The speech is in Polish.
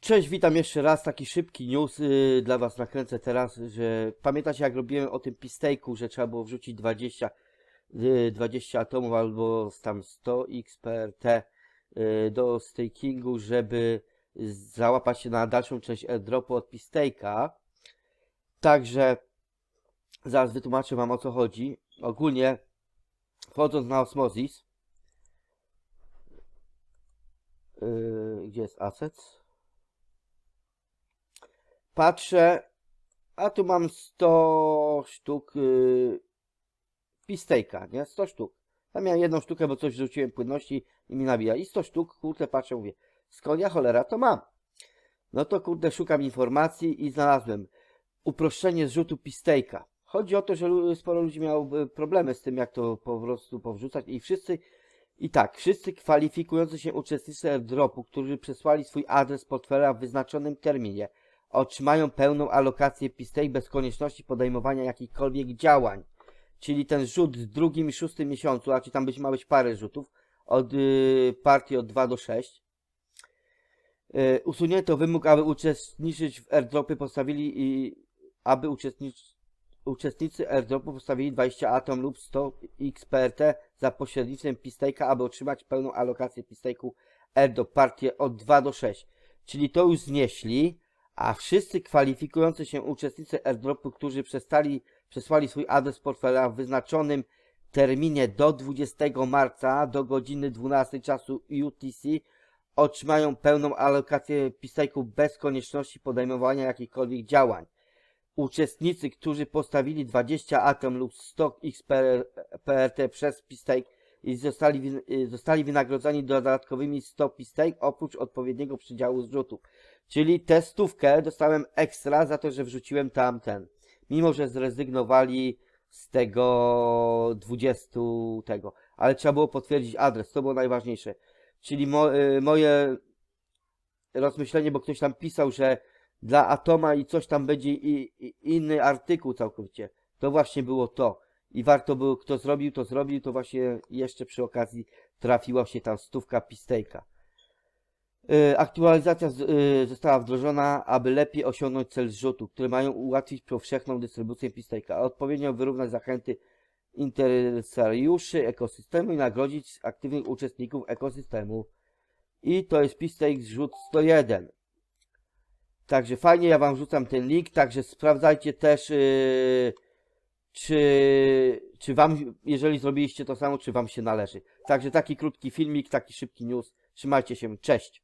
Cześć, witam jeszcze raz. Taki szybki news y, dla Was nakręcę teraz, że pamiętacie jak robiłem o tym pistejku, że trzeba było wrzucić 20, y, 20 atomów albo tam 100 XPRT y, do stakingu, żeby załapać się na dalszą część airdropu od pistejka. Także zaraz wytłumaczę Wam o co chodzi. Ogólnie wchodząc na Osmosis, y, gdzie jest assets? Patrzę, a tu mam 100 sztuk yy, pistejka, nie? 100 sztuk. Tam miałem jedną sztukę, bo coś wrzuciłem płynności i mi nabija. I 100 sztuk, kurde, patrzę, mówię, skąd ja cholera to mam? No to kurde, szukam informacji i znalazłem uproszczenie zrzutu pistejka. Chodzi o to, że sporo ludzi miało y, problemy z tym, jak to po prostu powrzucać i wszyscy, i tak, wszyscy kwalifikujący się uczestnicy airdropu, którzy przesłali swój adres portfela w wyznaczonym terminie, otrzymają pełną alokację pistej bez konieczności podejmowania jakichkolwiek działań. Czyli ten rzut w drugim i szóstym miesiącu, a czy tam być ma być parę rzutów, od y, partii od 2 do 6. Y, usunięto wymóg, aby uczestniczyć w airdropy postawili i aby uczestnic, uczestnicy airdropu postawili 20 atom lub 100 XPRT za pośrednictwem pistejka, aby otrzymać pełną alokację pistejku airdrop partię od 2 do 6. Czyli to już znieśli, a wszyscy kwalifikujący się uczestnicy airdropu, którzy przestali, przesłali swój adres portfela w wyznaczonym terminie do 20 marca do godziny 12 czasu UTC otrzymają pełną alokację pistejków bez konieczności podejmowania jakichkolwiek działań. Uczestnicy, którzy postawili 20 atom lub 100 XPRT przez pistejk i zostali, y, zostali wynagrodzeni dodatkowymi 100 pistejk oprócz odpowiedniego przydziału zrzutów. Czyli testówkę dostałem ekstra za to, że wrzuciłem tam ten. Mimo, że zrezygnowali z tego 20 tego. Ale trzeba było potwierdzić adres, to było najważniejsze. Czyli mo, y, moje rozmyślenie, bo ktoś tam pisał, że dla Atoma i coś tam będzie i, i inny artykuł całkowicie. To właśnie było to. I warto było, kto zrobił, to zrobił, to właśnie jeszcze przy okazji trafiła się tam stówka pistejka. Y, Aktualizacja y, została wdrożona, aby lepiej osiągnąć cel zrzutu, które mają ułatwić powszechną dystrybucję pistejka, a odpowiednio wyrównać zachęty interesariuszy ekosystemu i nagrodzić aktywnych uczestników ekosystemu. I to jest pistejk zrzut 101. Także fajnie, ja wam wrzucam ten link, także sprawdzajcie też, yy, czy, czy wam, jeżeli zrobiliście to samo, czy wam się należy. Także taki krótki filmik, taki szybki news. Trzymajcie się, cześć!